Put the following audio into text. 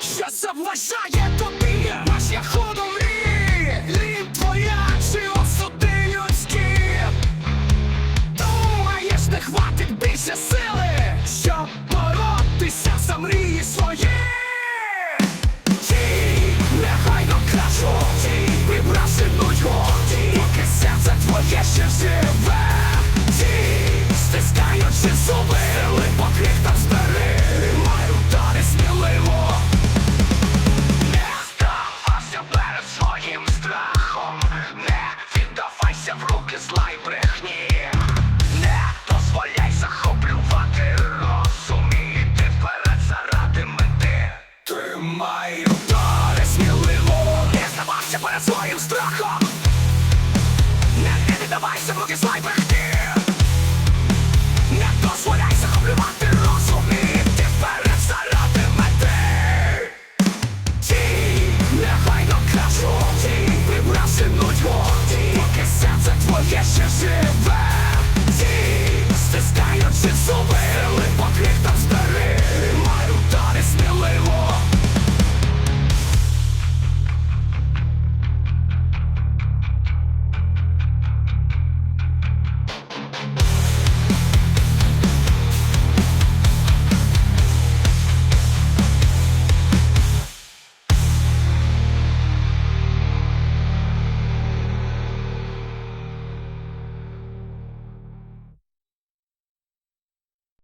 Що заважає тобі? Ваш я ходу мрії Лінь твоя чи осуди людські? Думаєш, не хватить більше сили Щоб боротися за мрії свої наші зуби Сили по Маю далі сміливо. Не здавайся перед своїм страхом. Не віддавайся в руки зла Не дозволяй захоплювати розум. І йди заради мети. Ти маю далі сміливо. Не здавайся перед своїм страхом. Не віддавайся в руки зла